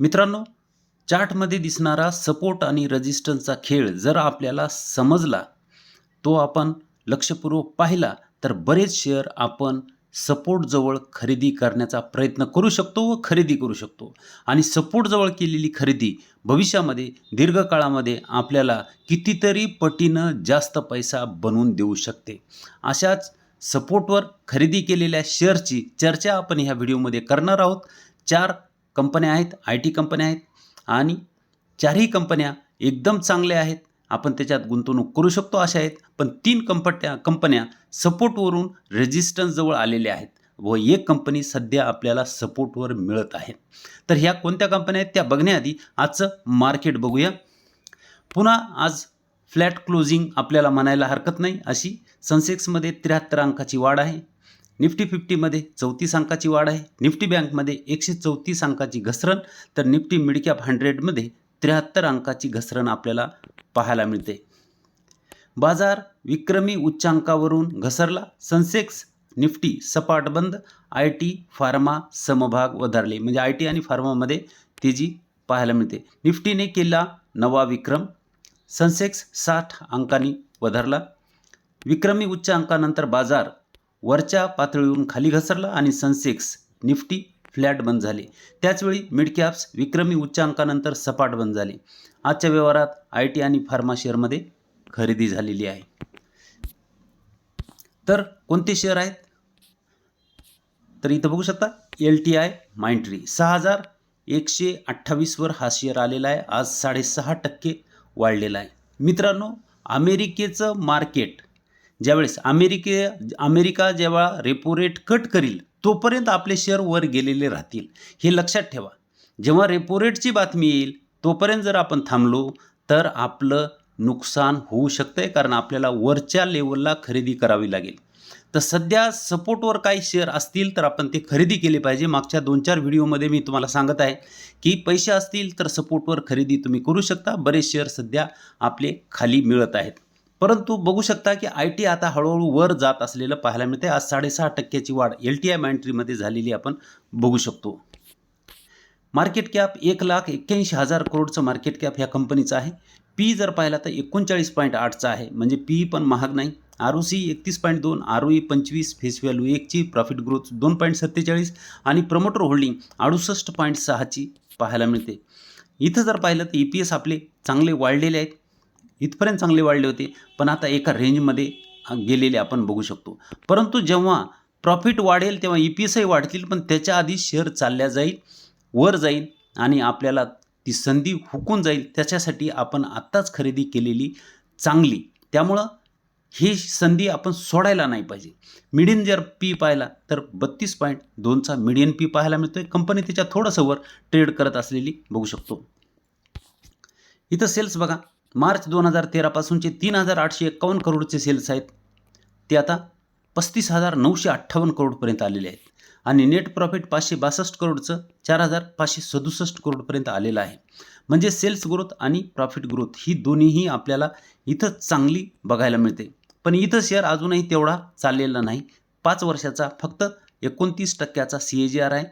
मित्रांनो चार्टमध्ये दिसणारा सपोर्ट आणि रजिस्टन्सचा खेळ जर आपल्याला समजला तो आपण लक्षपूर्वक पाहिला तर बरेच शेअर आपण सपोर्टजवळ खरेदी करण्याचा प्रयत्न करू शकतो व खरेदी करू शकतो. आणि सपोर्टजवळ केलेली खरेदी भविष्यामध्ये दीर्घकाळामध्ये आपल्याला कितीतरी पटीनं जास्त पैसा बनवून देऊ शकते. अशाच सपोर्टवर खरेदी केलेल्या शेअरची चर्चा आपण ह्या व्हिडिओमध्ये करणार आहोत. चार कंपन्या आहेत आय टी कंपन्या आहेत आणि चारही कंपन्या एकदम चांगल्या आहेत. आपण त्याच्यात गुंतवणूक करू शकतो अशा आहेत पण तीन कंपट्या कंपन्या सपोर्टवरून रेजिस्टन्सजवळ आलेल्या आहेत व एक कंपनी सध्या आपल्याला सपोर्टवर मिळत आहे. तर ह्या कोणत्या कंपन्या आहेत त्या बघण्याआधी आजचं मार्केट बघूया. पुन्हा आज फ्लॅट क्लोजिंग आपल्याला म्हणायला हरकत नाही अशी. सनसेक्समध्ये त्र्याहत्तर अंकाची वाढ आहे. निफ्टी फिफ्टीमध्ये चौतीस अंकाची वाढ आहे. निफ्टी बँकमध्ये एकशे चौतीस अंकाची घसरण. तर निफ्टी मिडकॅप हंड्रेडमध्ये त्र्याहत्तर अंकाची घसरण आपल्याला पाहायला मिळते. बाजार विक्रमी उच्चांकावरून घसरला. सनसेक्स निफ्टी सपाट बंद आय टी फार्मा समभाग वधारले. म्हणजे आय टी आणि फार्मामध्ये तेजी पाहायला मिळते. निफ्टीने केला नवा विक्रम. सनसेक्स साठ अंकांनी वधारला. विक्रमी उच्च अंकानंतर बाजार वरच्या पातळीवरून खाली घसरला आणि सनसेक्स निफ्टी फ्लॅट बंद झाले. त्याचवेळी मिड कॅप्स विक्रमी उच्च अंकानंतर सपाट बंद झाले. आजच्या व्यवहारात आय टी आणि फार्मा शेअरमध्ये खरेदी झालेली आहे. तर कोणते शेअर आहेत? तर इथं बघू शकता एल टी आय माइंट्री सहा हजार एकशे अठ्ठावीसवर हा शेअर आलेला आहे. आज साडेसहा टक्के वाढलेला आहे. मित्रांनो अमेरिकेचं मार्केट ज्यावेळेस अमेरिके अमेरिका जेव्हा रेपो रेट कट करील तोपर्यंत आपले शेअर वर गेलेले राहतील. हे लक्षात ठेवा. जेव्हा रेपो रेटची बातमी येईल तोपर्यंत जर आपण थांबलो तर आपलं नुकसान होऊ शकतं आहे कारण आपल्याला वरच्या लेवलला खरेदी करावी लागेल. तर सध्या सपोर्टवर काही शेअर असतील तर आपण ते खरेदी केले पाहिजे. मागच्या दोन चार व्हिडिओमध्ये मी तुम्हाला सांगत आहे की पैसे असतील तर सपोर्टवर खरेदी तुम्ही करू शकता. बरेच शेअर सध्या आपले खाली मिळत आहेत. परंतु बघू शकता की आय टी आता हळूहळू वर जात असलेलं पाहायला मिळते आज साडेसहा टक्क्याची वाढ एल टी आय मॅन्ट्रीमध्ये झालेली आपण बघू शकतो. मार्केट कॅप एक लाख एक्क्याऐंशी हजार करोडचं मार्केट कॅप ह्या कंपनीचं आहे. पी जर पाहिला तर एकोणचाळीस पॉईंट आठचा आहे. म्हणजे पी पण महाग नाही. आर ओ सी एकतीस पॉईंट दोन आर ओ ई पंचवीस फेस व्हॅल्यू एकची प्रॉफिट ग्रोथ दोन पॉईंट सत्तेचाळीस आणि प्रमोटर होल्डिंग अडुसष्ट पॉईंट सहाची पाहायला मिळते. इथं जर पाहिलं तर ई पी एस आपले चांगले वाढलेले आहेत. इथपर्यंत चांगले वाढले होते. पण आता एका रेंजमध्ये गेलेले आपण बघू शकतो. परंतु जेव्हा प्रॉफिट वाढेल तेव्हा ई पी एसही वाढतील पण त्याच्या आधी शेअर चालल्या जाईल वर जाईल आणि आपल्याला ती संधी हुकून जाईल. त्याच्यासाठी आपण आत्ताच खरेदी केलेली चांगली. त्यामुळं ही संधी आपण सोडायला नाही पाहिजे. मिडियन जर पी पाहिला तर बत्तीस पॉईंट दोनचा मिडियन पी पाहायला मिळतोय. कंपनी त्याच्या थोडंसं वर ट्रेड करत असलेली बघू शकतो. इथं सेल्स बघा. मार्च दोन हजार तेरापासूनचे तीन हजार आठशे एक्कावन्न करोडचे सेल्स आहेत. ते आता पस्तीस हजार नऊशे अठ्ठावन्न करोडपर्यंत आलेले आहेत. आणि नेट प्रॉफिट पाचशे बासष्ट करोडचं चार हजार पाचशे सदुसष्ट करोडपर्यंत आलेलं आहे. म्हणजे सेल्स ग्रोथ आणि प्रॉफिट ग्रोथ ही दोन्हीही आपल्याला इथं चांगली बघायला मिळते. पण इथं शेअर अजूनही तेवढा चाललेला नाही. पाच वर्षाचा फक्त एकोणतीस टक्क्याचा सी ए जी आर आहे.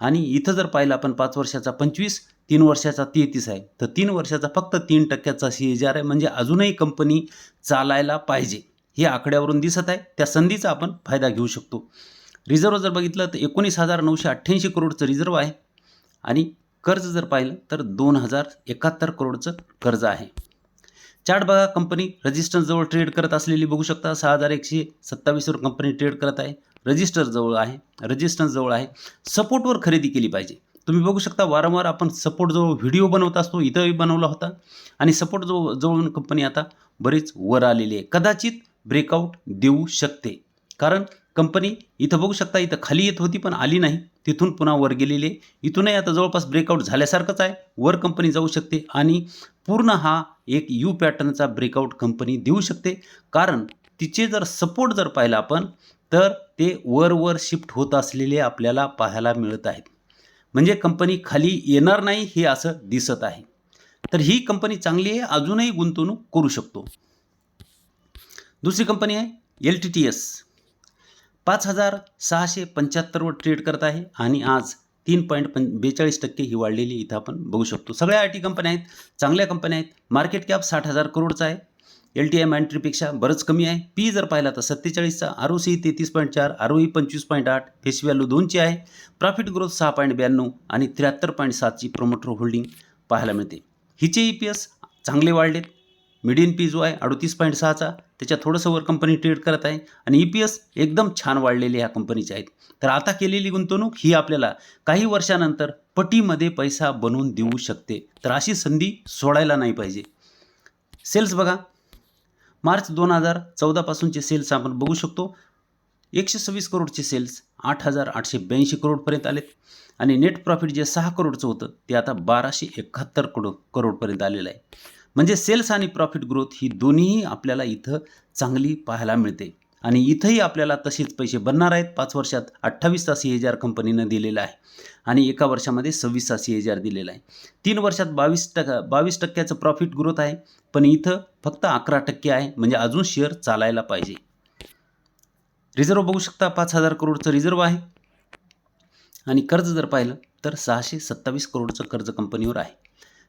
आणि इथं जर पाहिलं आपण पाच वर्षाचा पंचवीस तीन वर्षाचा तेहतीस आहे. तर तीन वर्षाचा फक्त तीन टक्क्याचा सी ए जी आर आहे. म्हणजे अजूनही कंपनी चालायला पाहिजे. हे आकड्यावरून दिसत आहे. त्या संधीचा आपण फायदा घेऊ शकतो. रिझर्व जर बघितलं तर एकोणीस हजार नऊशे अठ्ठ्याऐंशी करोडचं रिझर्व आहे. आणि कर्ज जर पाहिलं तर दोन हजार एकाहत्तर करोडचं कर्ज आहे. चार्ट बघा कंपनी रजिस्टरजवळ ट्रेड करत असलेली बघू शकता. सहा हजार एकशे सत्तावीसवर कंपनी ट्रेड करत आहे. रजिस्टरजवळ आहे. रजिस्टन्सजवळ आहे. सपोर्टवर खरेदी केली पाहिजे. तुम्ही बघू शकता वारंवार आपण सपोर्ट जवळ व्हिडिओ बनवत असतो इथंही बनवला होता. आणि सपोर्ट जवळ जवळून कंपनी आता बरीच वर आलेली आहे. कदाचित ब्रेकआउट देऊ शकते. कारण कंपनी इथं बघू शकता इथं खाली येत होती पण आली नाही. तिथून पुन्हा वर गेलेली आहे. इथूनही आता जवळपास ब्रेकआउट झाल्यासारखंच आहे. वर कंपनी जाऊ शकते आणि पूर्ण हा एक यू पॅटर्नचा ब्रेकआउट कंपनी देऊ शकते. कारण तिचे जर सपोर्ट जर पाहिला आपण तर ते वर वर शिफ्ट होत असलेले आपल्याला पाहायला मिळत आहेत. म्हणजे कंपनी खाली येणार नाही हे असं दिसत आहे. तर ही कंपनी चांगली आहे अजूनही गुंतवणूक करू शकतो. दुसरी कंपनी आहे एल टी टी एस. पाच हजार सहाशे पंच्याहत्तरवर ट्रेड करत आहे आणि आज तीन पॉईंट पं बेचाळीस टक्के ही वाढलेली इथं आपण बघू शकतो. सगळ्या आय टी कंपन्या आहेत चांगल्या कंपन्या आहेत. मार्केट कॅप साठ हजार करोडचा आहे. एल टी आय मॅन्ट्रीपेक्षा बरंच कमी आहे. पी जर पाहिला तर सत्तेचाळीसचा आर ओ सी तेहतीस पॉईंट चार आर ओ ई पंचवीस पॉईंट आठ फेस व्हॅल्यू दोनची आहे. प्रॉफिट ग्रोथ सहा पॉईंट ब्याण्णव आणि त्र्याहत्तर पॉईंट सातची प्रोमोटर होल्डिंग पाहायला मिळते. हिचे ई पी एस चांगले वाढलेत. मिडियन पी जो आहे अडतीस पॉईंट सहाचा. त्याच्या थोडंसं वर कंपनी ट्रेड करत आहे आणि ई पी एस एकदम छान वाढलेले ह्या कंपनीचे आहेत. तर आता केलेली गुंतवणूक ही आपल्याला काही वर्षानंतर पटीमध्ये पैसा बनवून देऊ शकते. तर अशी संधी सोडायला नाही पाहिजे. सेल्स बघा. मार्च दोन हजार चौदापासूनचे सेल्स आपण बघू शकतो. एकशे सव्वीस करोडचे सेल्स आठ हजार आठशे ब्याऐंशी करोडपर्यंत आलेत. आणि नेट प्रॉफिट जे सहा करोडचं होतं ते आता बाराशे एकाहत्तर करोड करोडपर्यंत आलेलं आहे. म्हणजे सेल्स आणि प्रॉफिट ग्रोथ ही दोन्हीही आपल्याला इथं चांगली पाहायला मिळते. आणि इथंही आपल्याला तसेच पैसे बनणार आहेत. पाच वर्षात अठ्ठावीस तास हे जार कंपनीनं दिलेलं आहे. आणि एका वर्षामध्ये सव्वीस तास सी आर दिलेला आहे. तीन वर्षात बावीस टक्का बावीस टक्क्याचं प्रॉफिट ग्रोथ आहे. पण इथं फक्त अकरा टक्के आहे. म्हणजे अजून शेअर चालायला पाहिजे. रिझर्व बघू शकता पाच हजार करोडचं रिझर्व आहे. आणि कर्ज जर पाहिलं तर सहाशे सत्तावीस करोडचं कर्ज कंपनीवर आहे.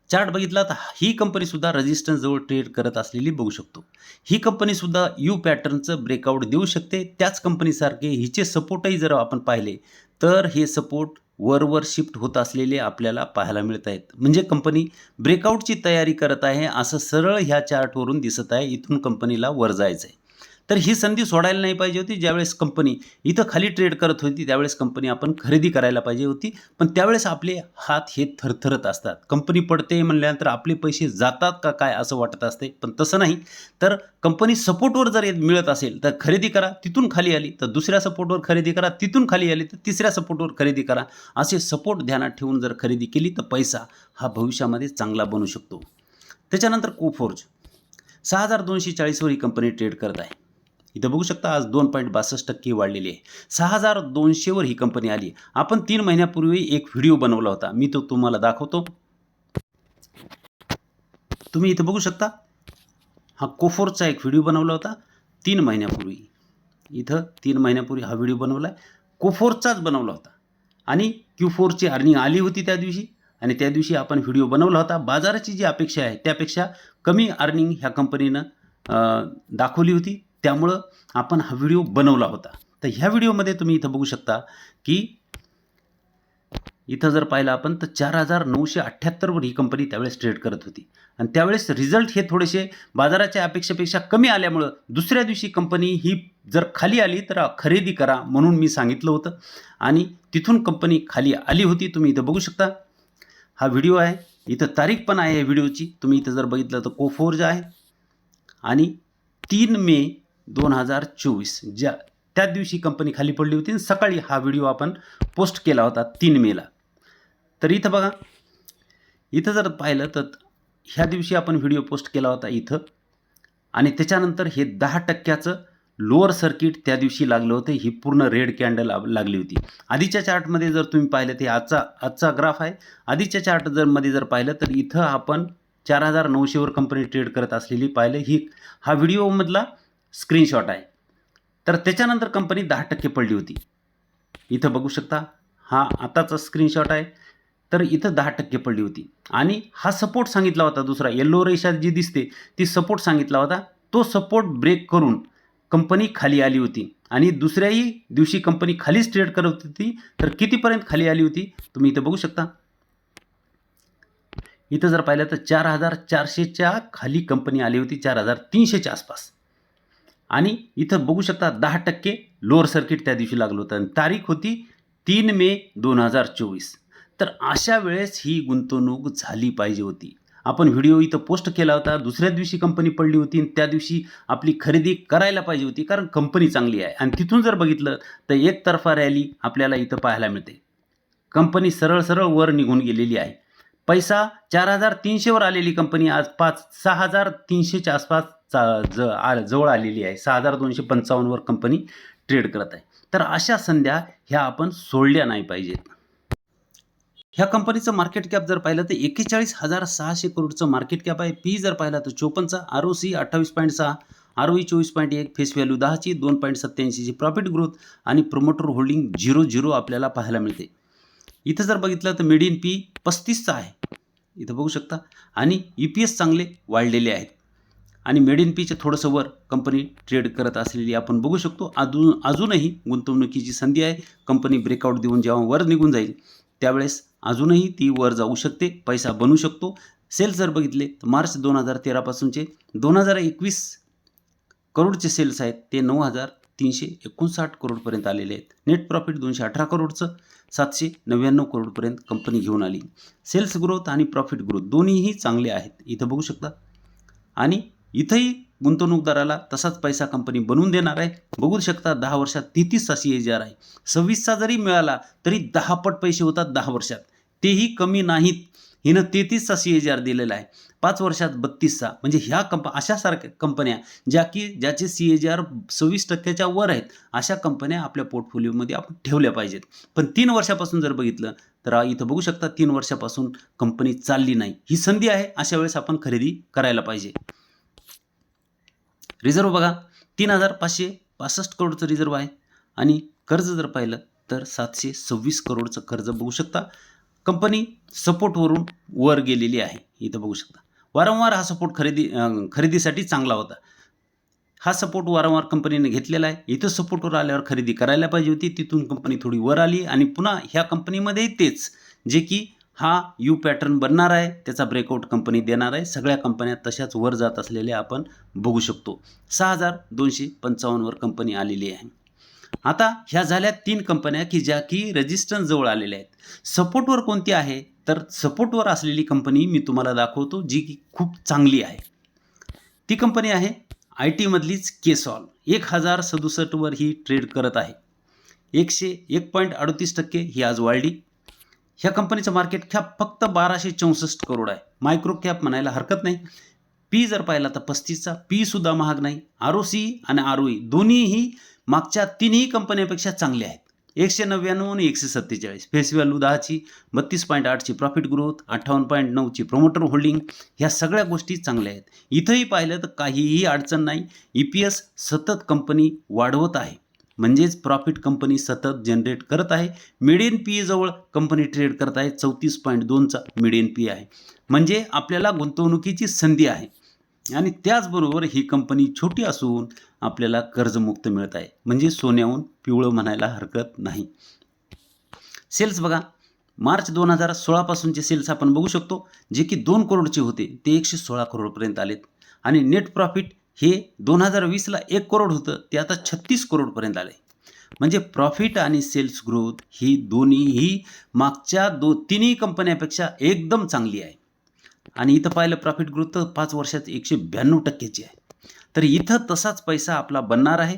चार्ट बघितला तर ही कंपनीसुद्धा रजिस्टन्सजवळ ट्रेड करत असलेली बघू शकतो. ही कंपनीसुद्धा यू पॅटर्नचं ब्रेकआउट देऊ शकते. त्याच कंपनीसारखे हिचे सपोर्टही जर आपण पाहिले तर हे सपोर्ट वरवर शिफ्ट होत असलेले आपल्याला पाहायला मिळत आहेत म्हणजे कंपनी ब्रेकआउटची तयारी करत आहे असं सरळ ह्या चार्टवरून दिसत आहे. इथून कंपनीला वर जायचं आहे तर ही संधी सोडायला नाही पाहिजे होती ज्यावेळेस कंपनी इथं खाली ट्रेड करत होती त्यावेळेस कंपनी आपण खरेदी करायला पाहिजे होती. पण त्यावेळेस आपले हात हे थरथरत असतात. कंपनी पडते म्हणल्यानंतर आपले पैसे जातात का काय असं वाटत असते. पण तसं नाही. तर कंपनी सपोर्टवर जर येत- मिळत असेल तर खरेदी करा तिथून खाली आली. तर दुसऱ्या सपोर्टवर खरेदी करा तिथून खाली आली. तर तिसऱ्या सपोर्टवर खरेदी करा. असे सपोर्ट ध्यानात ठेवून जर खरेदी केली तर पैसा हा भविष्यामध्ये चांगला बनू शकतो. त्याच्यानंतर कोफोर्ज सहा हजार दोनशे चाळीसवर ही कंपनी ट्रेड करत आहे. इथं बघू शकता आज दोन पॉईंट बासष्ट टक्के वाढलेली आहे. सहा हजार दोनशेवर ही कंपनी आली आपण तीन महिन्यापूर्वी एक व्हिडिओ बनवला होता. मी तो तुम्हाला दाखवतो. तुम्ही इथं बघू शकता. हा कोफोरचा एक व्हिडिओ बनवला होता. तीन महिन्यापूर्वी. इथं तीन महिन्यापूर्वी हा व्हिडिओ बनवला आहे. कोफोरचाच बनवला होता. आणि क्यू फोरची अर्निंग आली होती त्या दिवशी. आणि त्या दिवशी आपण व्हिडिओ बनवला होता. बाजाराची जी अपेक्षा आहे त्यापेक्षा कमी अर्निंग ह्या कंपनीनं दाखवली होती. त्यामुळं आपण हा व्हिडिओ बनवला होता. तर ह्या व्हिडिओमध्ये तुम्ही इथं बघू शकता की इथं जर पाहिलं आपण तर चार हजार नऊशे अठ्ठ्याहत्तरवर ही कंपनी त्यावेळेस ट्रेड करत होती. आणि त्यावेळेस रिझल्ट हे थोडेसे बाजाराच्या अपेक्षेपेक्षा कमी आल्यामुळं दुसऱ्या दिवशी कंपनी ही जर खाली आली तर खरेदी करा म्हणून मी सांगितलं होतं. आणि तिथून कंपनी खाली आली होती तुम्ही इथं बघू शकता. हा व्हिडिओ आहे. इथं तारीख पण आहे या व्हिडिओची. तुम्ही इथं जर बघितलं तर कोफोर्ज आहे. आणि तीन मे दोन हजार चोवीस ज्या त्याच दिवशी कंपनी खाली पडली होती आणि सकाळी हा व्हिडिओ आपण पोस्ट केला होता तीन मेला तर इथं बघा इथं जर पाहिलं तर ह्या दिवशी आपण व्हिडिओ पोस्ट केला होता इथं. आणि त्याच्यानंतर हे दहा टक्क्याचं लोअर सर्किट त्या दिवशी लागलं होतं. ही पूर्ण रेड कॅन्डल लागली होती. आधीच्या चार्टमध्ये जर तुम्ही पाहिलं ते आजचा आजचा ग्राफ आहे. आधीच्या चार्ट जर मध्ये जर पाहिलं तर इथं आपण चार हजार नऊशेवर कंपनी ट्रेड करत असलेली पाहिलं. ही हा व्हिडिओमधला स्क्रीनशॉट आहे. तर त्याच्यानंतर कंपनी दहा टक्के पडली होती. इथं बघू शकता हा आताचा स्क्रीनशॉट आहे. तर इथं दहा टक्के पडली होती. आणि हा सपोर्ट सांगितला होता दुसरा येल्लो रेषा जी दिसते ती सपोर्ट सांगितला होता. तो सपोर्ट ब्रेक करून कंपनी खाली आली होती. आणि दुसऱ्याही दिवशी कंपनी खालीच ट्रेड करत होती. तर कितीपर्यंत खाली आली होती तुम्ही इथं बघू शकता. इथं जर पाहिलं तर चार हजार चारशेच्या खाली कंपनी आली होती चार हजार तीनशेच्या आसपास. आणि इथं बघू शकता दहा टक्के लोअर सर्किट त्या दिवशी लागलं होतं. आणि तारीख होती तीन मे दोन हजार चोवीस. तर अशा वेळेस ही गुंतवणूक झाली पाहिजे होती. आपण व्हिडिओ इथं पोस्ट केला होता दुसऱ्या दिवशी कंपनी पडली होती आणि त्या दिवशी आपली खरेदी करायला पाहिजे होती कारण कंपनी चांगली आहे. आणि तिथून जर बघितलं तर एकतर्फा रॅली आपल्याला इथं पाहायला मिळते. कंपनी सरळ सरळ वर निघून गेलेली आहे. पैसा चार हजार तीनशेवर आलेली कंपनी आज पाच सहा हजार तीनशेच्या आसपास चा ज आ जवळ आलेली आहे. सहा हजार दोनशे पंचावन्नवर कंपनी ट्रेड करत आहे. तर अशा संध्या ह्या आपण सोडल्या नाही पाहिजेत. ह्या कंपनीचं मार्केट कॅप जर पाहिलं तर एक्केचाळीस हजार सहाशे करोडचं मार्केट कॅप आहे. पी जर पाहिलं तर चोपन्नचा आर ओ सी अठ्ठावीस पॉईंट सहा आर ओ ई चोवीस पॉईंट एक फेस व्हॅल्यू दहाची दोन पॉईंट सत्त्याऐंशीची प्रॉफिट ग्रोथ आणि प्रोमोटर होल्डिंग झिरो झिरो आपल्याला पाहायला मिळते. इथं जर बघितलं तर मेड इन पी पस्तीसचा आहे. इथं बघू शकता. आणि ई पी एस चांगले वाढलेले आहेत. आणि मेड इन पीच्या थोडंसं वर कंपनी ट्रेड करत असलेली आपण बघू शकतो. अजून अजूनही गुंतवणुकीची संधी आहे. कंपनी ब्रेकआउट देऊन जेव्हा वर निघून जाईल त्यावेळेस अजूनही ती वर जाऊ शकते. पैसा बनू शकतो. सेल्स जर बघितले तर मार्च दोन हजार तेरापासूनचे दोन हजार एकवीस करोडचे सेल्स आहेत. ते नऊ हजार तीनशे एकोणसाठ करोडपर्यंत आलेले आहेत. नेट प्रॉफिट दोनशे अठरा करोडचं सातशे नव्याण्णव करोडपर्यंत कंपनी घेऊन आली. सेल्स ग्रोथ आणि प्रॉफिट ग्रोथ दोन्हीही चांगले आहेत. इथं बघू शकता. आणि इथंही गुंतवणूकदाराला तसाच पैसा कंपनी बनवून देणार आहे. बघू शकता दहा वर्षात तेहतीसचा सी एच आर आहे. सव्वीसचा जरी मिळाला तरी दहा पट पैसे होतात दहा वर्षात. तेही कमी नाहीत. हिनं तेहतीसचा सी एच आर दिलेला आहे. पाच वर्षात बत्तीसचा. म्हणजे ह्या कंप अशासारख्या कंपन्या ज्या की ज्याचे सी एच आर सव्वीस टक्क्याच्या वर आहेत अशा कंपन्या आपल्या पोर्टफोलिओमध्ये आपण ठेवल्या पाहिजेत. पण तीन वर्षापासून जर बघितलं तर इथं बघू शकता तीन वर्षापासून कंपनी चालली नाही. ही संधी आहे अशा वेळेस आपण खरेदी करायला पाहिजे. रिझर्व बघा. तीन हजार पाचशे पासष्ट करोडचं रिझर्व आहे. आणि कर्ज जर पाहिलं तर सातशे सव्वीस करोडचं कर्ज बघू शकता. कंपनी सपोर्टवरून वर गेलेली आहे. इथं बघू शकता. वारंवार हा सपोर्ट खरेदी खरेदीसाठी चांगला होता. हा सपोर्ट वारंवार कंपनीने घेतलेला आहे. इथं सपोर्टवर आल्यावर खरेदी करायला पाहिजे होती. तिथून कंपनी थोडी वर आली. आणि पुन्हा ह्या कंपनीमध्ये तेच. जे की हा यू पॅटर्न बनणार आहे त्याचा ब्रेकआउट कंपनी देणार आहे. सगळ्या कंपन्या तशाच वर जात असलेल्या आपण बघू शकतो. सहा हजार दोनशे पंचावन्नवर कंपनी आलेली आहे. आता ह्या झाल्या तीन कंपन्या की ज्या की रेजिस्टन्स जवळ आलेल्या आहेत. सपोर्टवर कोणती आहे? तर सपोर्टवर असलेली कंपनी मी तुम्हाला दाखवतो जी की खूप चांगली आहे. ती कंपनी आहे आय टीमधलीच केसॉल. एक हजार सदुसष्टवर ही ट्रेड करत आहे. एकशे एक पॉईंट अडतीस टक्के ही आज वाढली. ह्या कंपनीचं मार्केट कॅप फक्त बाराशे चौसष्ट करोड आहे. मायक्रो कॅप म्हणायला हरकत नाही. पी जर पाहिला तर पस्तीसचा पी सुद्धा महाग नाही. आर ओ सी आणि आर ओ ई दोन्हीही मागच्या तिन्ही कंपन्यापेक्षा चांगले आहेत. एकशे नव्याण्णव आणि एकशे सत्तेचाळीस. फेस व्हॅल्यू दहाची बत्तीस पॉईंट आठची प्रॉफिट ग्रोथ अठ्ठावन्न पॉईंट नऊची प्रोमोटर होल्डिंग ह्या सगळ्या गोष्टी चांगल्या आहेत. इथंही पाहिलं तर काहीही अडचण नाही. ई पी एस सतत कंपनी वाढवत आहे. म्हणजेच प्रॉफिट कंपनी सतत जनरेट करत आहे. मिडियन पी जवळ कंपनी ट्रेड करत आहे. चौतीस पॉईंट दोनचा मिडियन पी आहे. म्हणजे आपल्याला गुंतवणुकीची संधी आहे. आणि त्याचबरोबर ही कंपनी छोटी असून आपल्याला कर्जमुक्त मिळत आहे. म्हणजे सोन्याहून पिवळं म्हणायला हरकत नाही. सेल्स बघा. मार्च दोन हजार सोळापासूनचे सेल्स आपण बघू शकतो. जे की दोन करोडचे होते. ते एकशे सोळा करोडपर्यंत आलेत. आणि नेट प्रॉफिट हे दोन हजार वीसला एक करोड होतं ते आता छत्तीस करोडपर्यंत आलं आहे म्हणजे प्रॉफिट आणि सेल्स ग्रोथ ही दोन्हीही मागच्या दो तिन्ही कंपन्यापेक्षा एकदम चांगली आहे. आणि इथं पाहिलं प्रॉफिट ग्रोथ तर पाच वर्षात एकशे ब्याण्णव टक्क्याची आहे. तर इथं तसाच पैसा आपला बनणार आहे.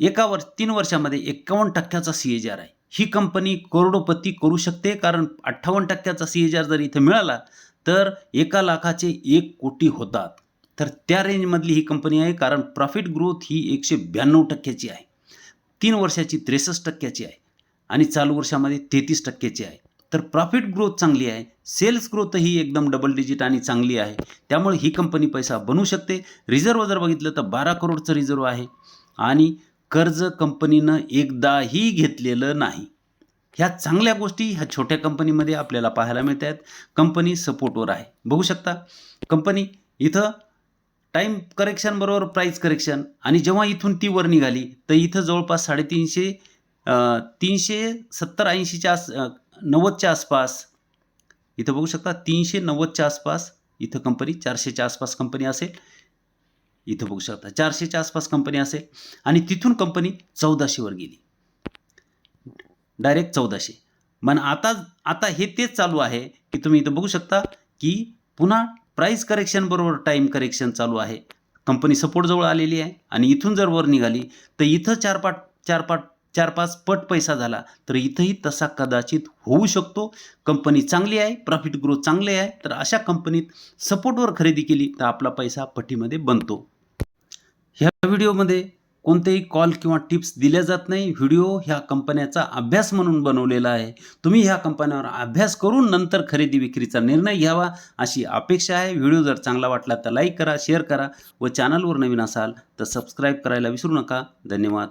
एका वर्ष तीन वर्षामध्ये एकावन्न टक्क्याचा सी एच आर आहे. ही कंपनी करोडोपती करू शकते कारण अठ्ठावन्न टक्क्याचा सी एच आर जर इथं मिळाला तर एका लाखाचे एक कोटी होतात. तर त्या रेंजमधली ही कंपनी आहे कारण प्रॉफिट ग्रोथ ही एकशे ब्याण्णव टक्क्याची आहे. तीन वर्षाची त्रेसष्ट टक्क्याची आहे आणि चालू वर्षामध्ये तेहतीस टक्क्याची आहे. तर प्रॉफिट ग्रोथ चांगली आहे सेल्स ग्रोथ ही एकदम डबल डिजिट आणि चांगली आहे. त्यामुळे ही कंपनी पैसा बनू शकते. रिझर्व जर बघितलं तर बारा करोडचं रिझर्व आहे आणि कर्ज कंपनीनं एकदाही घेतलेलं नाही. ह्या चांगल्या गोष्टी ह्या छोट्या कंपनीमध्ये आपल्याला पाहायला मिळत आहेत कंपनी सपोर्टवर आहे. बघू शकता कंपनी इथं टाईम करेक्शन बरोबर प्राईस करेक्शन आणि जेव्हा इथून ती वर निघाली तर इथं जवळपास साडेतीनशे तीनशे सत्तर ऐंशीच्या आस नव्वदच्या आसपास इथं बघू शकता तीनशे नव्वदच्या आसपास इथं कंपनी चारशेच्या आसपास कंपनी असेल. इथं बघू शकता चारशेच्या आसपास कंपनी असेल. आणि तिथून कंपनी चौदाशेवर गेली. डायरेक्ट चौदाशे. मग आता आता हे तेच चालू आहे की तुम्ही इथं बघू शकता की पुन्हा प्राईस करेक्शन बरोबर टाईम करेक्शन चालू आहे. कंपनी सपोर्ट जवळ आलेली आहे आणि इथून जर वर निघाली तर इथं चार पाट चार पाट चार पाच पट पैसा झाला तर इथंही तसा कदाचित होऊ शकतो. कंपनी चांगली आहे प्रॉफिट ग्रोथ चांगली आहे तर अशा कंपनीत सपोर्टवर खरेदी केली तर आपला पैसा पटीमध्ये बनतो. ह्या व्हिडिओमध्ये कोणतेही कॉल किंवा टिप्स दिल्या जात नाही. व्हिडिओ ह्या कंपन्याचा अभ्यास म्हणून बनवलेला आहे. तुम्ही ह्या कंपन्यावर अभ्यास करून नंतर खरेदी विक्रीचा निर्णय घ्यावा अशी अपेक्षा आहे. व्हिडिओ जर चांगला वाटला तर लाईक करा शेअर करा व चॅनलवर नवीन असाल तर सबस्क्राईब करायला विसरू नका. धन्यवाद.